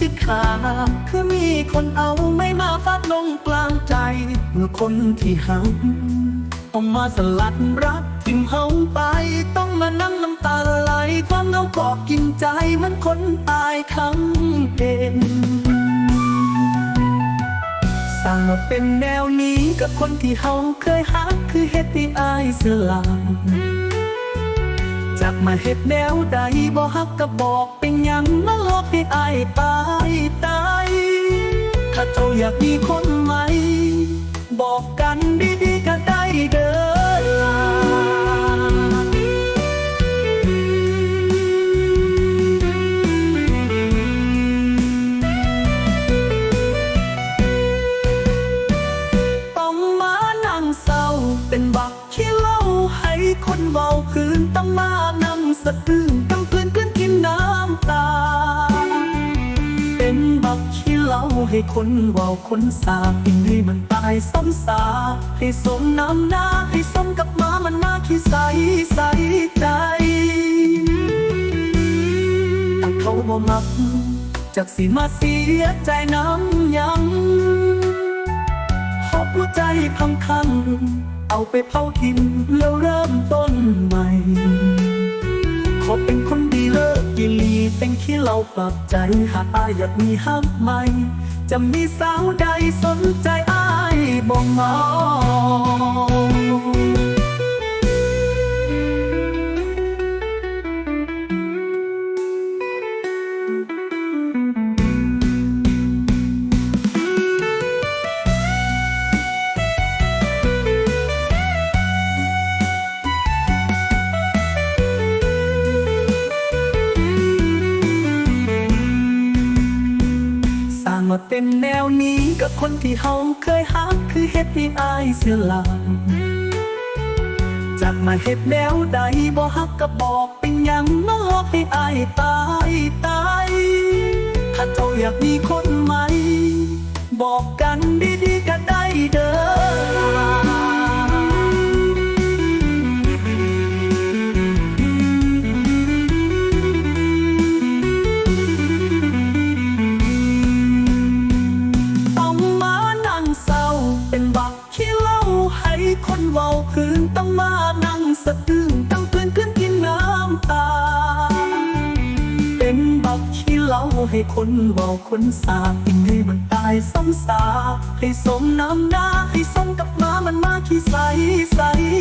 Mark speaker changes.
Speaker 1: สิขาคือมีคนเอาไม่มาฟาดลงกลางใจ เมื่อคนที่หักเอามาสลัดรักทิ้งเฮาไป ต้องมานั่งน้ำตาไหลความเหงาเกาะกินใจเหมันคนตายทั้งเป็นสร้างมาเป็นแนวนี้กับคนที่เฮาเคยฮักคือเฮ็ดที่อายสลางจากมาเฮ็ดแนวใดบ่ฮักก็บอก ยังมาหลอกให้อายตายตาย ถ้าเจ้าอยากมีคน ให้คนเบาคนสาปินให้มันตายซ้ำสาให้สมน้ำหน้าให้สมกับมามันมาขี้ใสใสใจถ้าเขาบ่มักจากสิมาเสียใจน้ำยังหอบหัวใจพังคังเอาไปเผาทิ้งแล้วเริ่มต้นใหม่ขอเป็นคน เป็นขี้เราปรับใจ หากอายอยากมีฮักใหม่จะมีสาวใดสนใจอายบ่งอง เป็นแนวนี้กับคนที่เฮาเคยฮักคือเฮ็ดที่อายเสียหลังจากมาเฮ็ดแนวใดบ่ฮักก็บอกเป็นหยังมาหอกให้อายตายตายถ้าเจ้าอยากมีคนใหม่บอกกัน อื้นต้องเตือนขึ้นกินน้ำตา เป็นบักที่เล่าให้คนเว้าคนสากินให้มันตายซ้ำสาให้สมน้ำหน้าให้สมกับมามันมาขี้ใสใสใจ